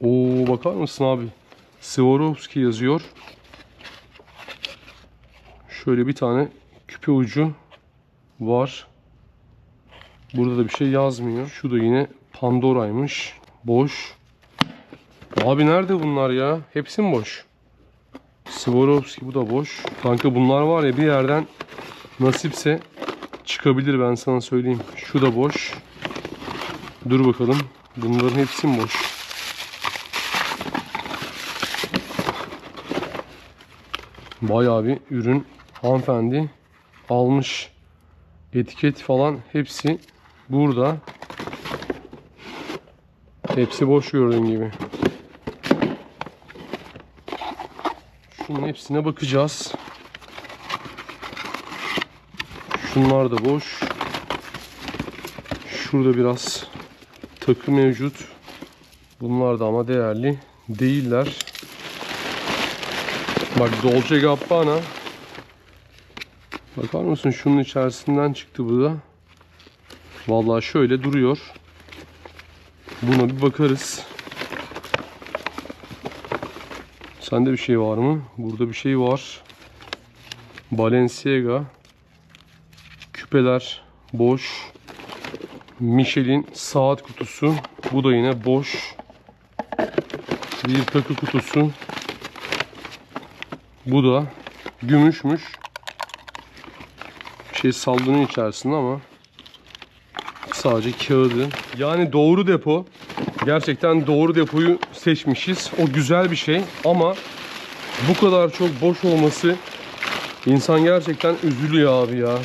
Oo bakar mısın abi? Swarovski yazıyor. Şöyle bir tane küpe ucu var. Burada da bir şey yazmıyor. Şu da yine Pandora'ymış. Boş. Abi nerede bunlar ya? Hepsi mi boş? Swarovski bu da boş. Kanka bunlar var ya bir yerden nasipse çıkabilir ben sana söyleyeyim. Şu da boş. Dur bakalım. Bunların hepsi mi boş? Bayağı bir ürün hanımefendi almış. Etiket falan hepsi burada. Hepsi boş gördüğün gibi. Şunun hepsine bakacağız. Şunlar da boş. Şurada biraz takı mevcut. Bunlar da ama değerli değiller. Bak Dolce Gabbana. Bakar mısın şunun içerisinden çıktı bu da. Vallahi şöyle duruyor. Buna bir bakarız. Sende bir şey var mı? Burada bir şey var. Balenciaga. Küpeler boş. Michelin saat kutusu. Bu da yine boş. Bir takı kutusu. Bu da gümüşmüş. Bir şey sallanıyor içerisinde ama sadece kağıdı. Yani doğru depo. Gerçekten doğru depoyu seçmişiz. O güzel bir şey ama bu kadar çok boş olması insan gerçekten üzülüyor abi ya.